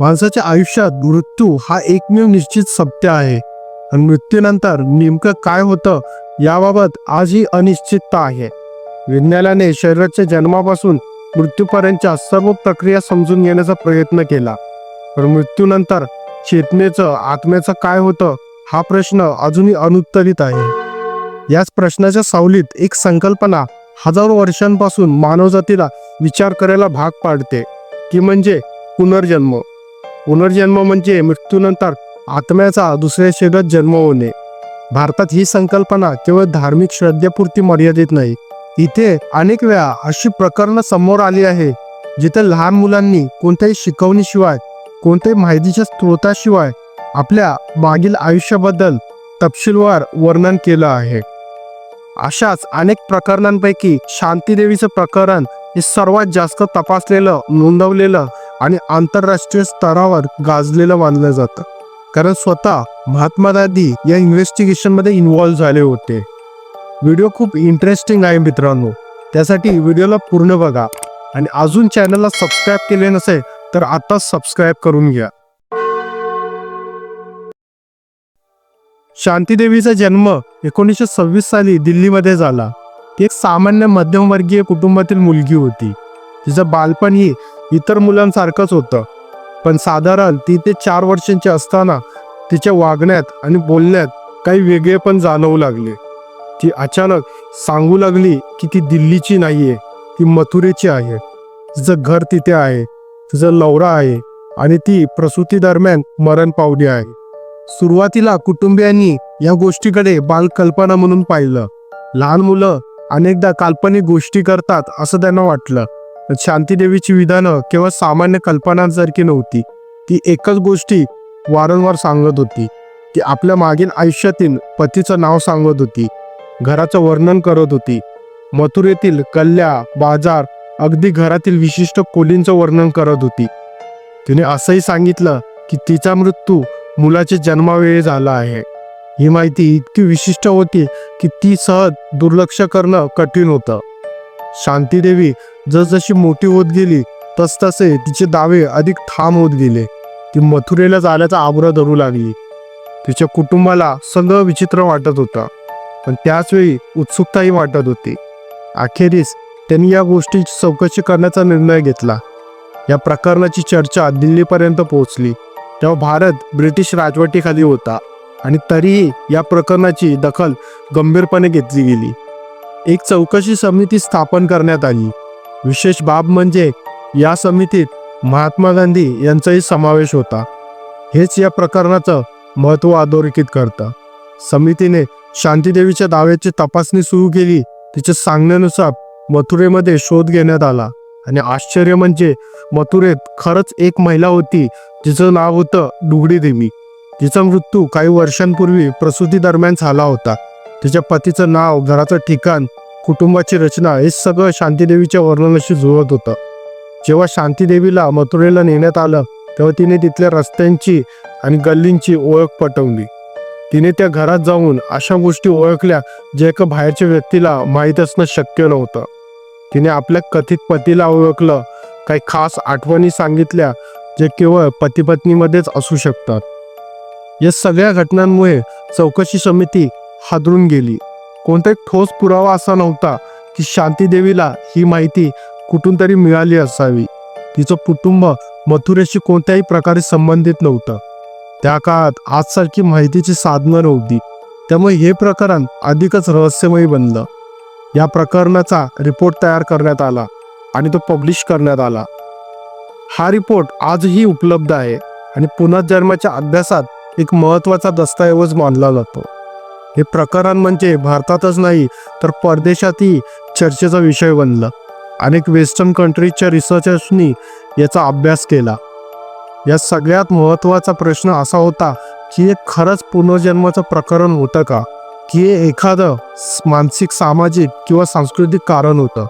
माणसाच्या आयुष्यात मृत्यू हा एकमेव निश्चित सत्य आहे. आणि मृत्यूनंतर नेमकं काय होतं याबाबत आजही अनिश्चितता आहे. विज्ञानाने शरीराच्या जन्मापासून मृत्यूपर्यंतच्या सर्व प्रक्रिया समजून घेण्याचा प्रयत्न केला. पण मृत्यूनंतर चेतनेचं आत्म्याचं काय होतं हा प्रश्न अजूनही अनुत्तरित आहे. याच प्रश्नाच्या सावलीत एक संकल्पना हजारो वर्षांपासून मानवजातीला विचार करायला भाग पाडते की म्हणजे पुनर्जन्म. पुनर्जन्म म्हणजे मृत्यूनंतर आत्म्याचा दुसऱ्या शरीरात जन्म होणे. भारतात ही संकल्पना केवळ धार्मिक श्रद्धेपुरती मर्यादित नाही इथे अनेक वेळा अशी प्रकरणं समोर आली आहे जिथे लहान मुलांनी कोणत्याही शिकवणीशिवाय कोणत्याही माहितीच्या स्रोताशिवाय आपल्या मागील आयुष्याबद्दल तपशीलवार वर्णन केलं आहे. अशाच अनेक प्रकरणांपैकी शांतीदेवीचं प्रकरण हे सर्वात जास्त तपासलेलं नोंदवलेलं आणि आंतरराष्ट्रीय स्तरावर गाजलेलं मानलं जातं. कारण स्वतः महात्मा गांधी या इन्व्हेस्टिगेशनमध्ये इन्वॉल्व्ह झाले होते. व्हिडिओ खूप इंटरेस्टिंग आहे मित्रांनो. त्यासाठी व्हिडिओला पूर्ण बघा. आणि अजून चॅनलला सबस्क्राईब केले नसेल तर आता सबस्क्राईब करून घ्या. शांतीदेवीचा जन्म एकोणीसशे सव्वीस साली दिल्लीमध्ये झाला. ती एक सामान्य मध्यमवर्गीय कुटुंबातील मुलगी होती. तिचं बालपण ही इतर मुलांसारखंच होतं. पण साधारण ती ते चार वर्षांची असताना तिच्या वागण्यात आणि बोलण्यात काही वेगळे पण जाणवू लागले. ती अचानक सांगू लागली की ती दिल्लीची नाहीये ती मथुरेची आहे. तिचं घर तिथे आहे तिचं लवरा आहे आणि ती प्रसूती दरम्यान मरण पावली आहे. सुरुवातीला कुटुंबियांनी या गोष्टीकडे बालकल्पना म्हणून पाहिलं. लहान मुलं अनेकदा काल्पनिक गोष्टी करतात असं त्यांना वाटलं. शांतीदेवीची विधानं केवळ सामान्य कल्पनांसारखी नव्हती. ती एकच गोष्टी वारंवार सांगत होती. ती आपल्या मागील आयुष्यातील पतीचं नाव सांगत होती. घराचं वर्णन करत होती. मथुरेतील कल्ल्या बाजार अगदी घरातील विशिष्ट खोलींचं वर्णन करत होती. तिने असंही सांगितलं की तिचा मृत्यू मुलाच्या जन्मावेळी झाला आहे. ही माहिती इतकी विशिष्ट होती की ती सहज दुर्लक्ष करणं कठीण होतं. शांतीदेवी जसजशी मोठी होत गेली तसतसे तिचे दावे अधिक ठाम होत गेले. ती मथुरेला जाण्याचा आग्रह धरू लागली. तिच्या कुटुंबाला सगळं विचित्र वाटत होतं. पण त्याचवेळी उत्सुकताही वाटत होती. अखेरीस त्यांनी या गोष्टीची चौकशी करण्याचा निर्णय घेतला. या प्रकरणाची चर्चा दिल्लीपर्यंत पोहोचली. तेव्हा भारत ब्रिटिश राजवटीखाली होता आणि तरीही या प्रकरणाची दखल गंभीरपणे घेतली गेली. एक चौकशी समिती स्थापन करण्यात आली. विशेष बाब म्हणजे या समितीत महात्मा गांधी यांचाही समावेश होता. हेच या प्रकरणाचं महत्त्व अधोरेखित करतं. समितीने शांतीदेवीच्या दाव्याची तपासणी सुरू केली. तिच्या सांगण्यानुसार मथुरेमध्ये शोध घेण्यात आला. आणि आश्चर्य म्हणजे मथुरेत खरंच एक महिला होती. जिचं नाव होतं डुगडी देवी. तिचा मृत्यू काही वर्षांपूर्वी प्रसूती दरम्यान झाला होता. तिच्या पतीचं नाव घराचं ठिकाण कुटुंबाची रचना हे सगळं शांतीदेवीच्या वर्णनाशी जुळत होतं. जेव्हा शांतीदेवीला मथुरेला नेण्यात आलं तेव्हा तिने तिथल्या रस्त्यांची आणि गल्लींची ओळख पटवली. तिने त्या घरात जाऊन अशा गोष्टी ओळखल्या जे एका बाहेरच्या व्यक्तीला माहीत असणं शक्य नव्हतं. तिने आपल्या कथित पतीला ओळखलं काही खास आठवणी सांगितल्या जे केवळ पतीपत्नीमध्येच असू शकतात. या सगळ्या घटनांमुळे चौकशी समिती हादरून गेली. कोणताही ठोस पुरावा असा नव्हता की शांतीदेवीला ही माहिती कुठून तरी मिळाली असावी. तिचं कुटुंब मथुरेशी कोणत्याही प्रकारे संबंधित नव्हतं. त्या काळात आजसारखी माहितीची साधनं नव्हती. त्यामुळे हे प्रकरण अधिकच रहस्यमयी बनलं. या प्रकरणाचा रिपोर्ट तयार करण्यात आला आणि तो पब्लिश करण्यात आला. हा रिपोर्ट आजही उपलब्ध आहे आणि पुनर्जन्माच्या अभ्यासात एक महत्त्वाचा दस्तऐवज मानला जातो. हे प्रकरण म्हणजे भारतातच नाही तर परदेशातही चर्चेचा विषय बनलं. अनेक वेस्टर्न कंट्रीजच्या रिसर्चर्सनी याचा अभ्यास केला. या सगळ्यात महत्त्वाचा प्रश्न असा होता की हे खरंच पुनर्जन्माचं प्रकरण होतं का? की हे एखादं मानसिक सामाजिक किंवा सांस्कृतिक कारण होतं?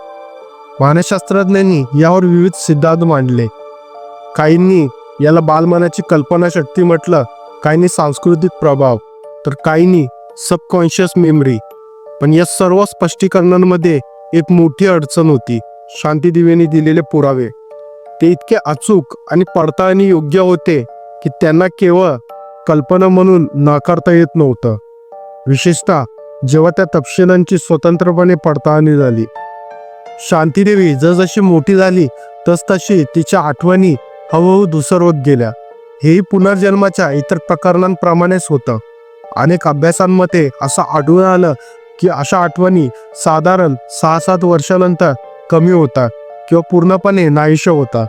मानसशास्त्रज्ञांनी यावर विविध सिद्धांत मांडले. काहींनी याला बालमनाची कल्पनाशक्ती म्हटलं काहींनी सांस्कृतिक प्रभाव तर काहींनी सबकॉन्शियस मेमरी पण या सर्व स्पष्टीकरणांमध्ये एक मोठी अडचण होती. शांतीदेवीने दिलेले पुरावे. ते इतके अचूक आणि पडताळणी योग्य होते की त्यांना केवळ कल्पना म्हणून नाकारता येत नव्हतं. विशेषतः जेव्हा त्या तपशिलांची स्वतंत्रपणे पडताळणी झाली. शांतीदेवी जसजशी मोठी झाली तसतशी तिच्या आठवणी हळूहळू धुसर होत गेल्या. हेही पुनर्जन्माच्या इतर प्रकरणांप्रमाणेच होतं. अनेक अभ्यासांमध्ये असं आढळून आलं की अशा आठवणी साधारण सहा सात वर्षानंतर कमी होतात किंवा पूर्णपणे नाहीश होतात.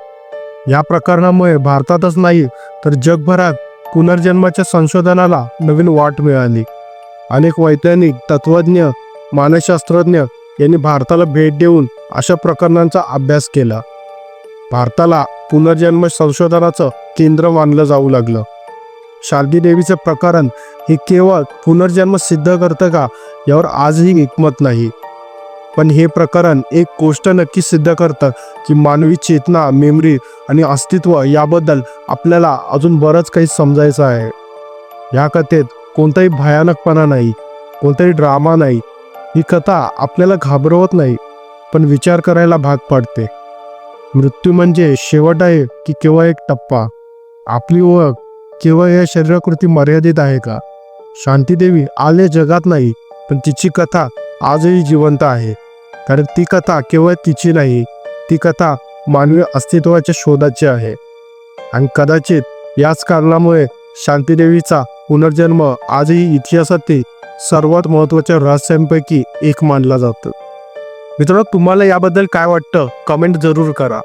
या प्रकरणामुळे भारतातच नाही तर जगभरात पुनर्जन्माच्या संशोधनाला नवीन वाट मिळाली. अनेक वैज्ञानिक तत्वज्ञ मानसशास्त्रज्ञ यांनी भारताला भेट देऊन अशा प्रकरणांचा अभ्यास केला. भारताला पुनर्जन्म संशोधनाचं केंद्र मानलं जाऊ लागलं. शारदी देवीचं प्रकरण हे केवळ पुनर्जन्म सिद्ध करतं का? यावर आजही एकमत नाही. पण हे प्रकरण एक गोष्ट नक्की सिद्ध करतं की मानवी चेतना मेमरी आणि अस्तित्व याबद्दल आपल्याला अजून बरंच काही समजायचं आहे. या कथेत कोणताही भयानकपणा नाही कोणताही ड्रामा नाही. ही कथा आपल्याला घाबरवत नाही पण विचार करायला भाग पाडते. मृत्यू म्हणजे शेवट आहे की केवळ एक टप्पा? आपली ओळख केवळ या शरीराकृती मर्यादित आहे का? शांतीदेवी आले जगात नाही पण तिची कथा आजही जिवंत आहे. कारण ती कथा केवळ तिची नाही ती कथा मानवी अस्तित्वाच्या शोधाची आहे. आणि कदाचित याच कारणामुळे शांतीदेवीचा पुनर्जन्म आजही इतिहासातील सर्वात महत्त्वाच्या रहस्यांपैकी एक मानला जातो. मित्रांनो तुम्हाला याबद्दल काय वाटतं? कमेंट जरूर करा.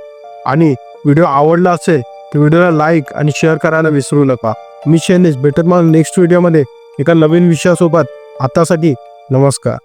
आणि व्हिडिओ आवडला असेल तर व्हिडिओला लाईक आणि शेअर करायला विसरू नका. मी शैलेश भेटत मला नेक्स्ट व्हिडिओमध्ये एका नवीन विषयासोबत. आतासाठी नमस्कार.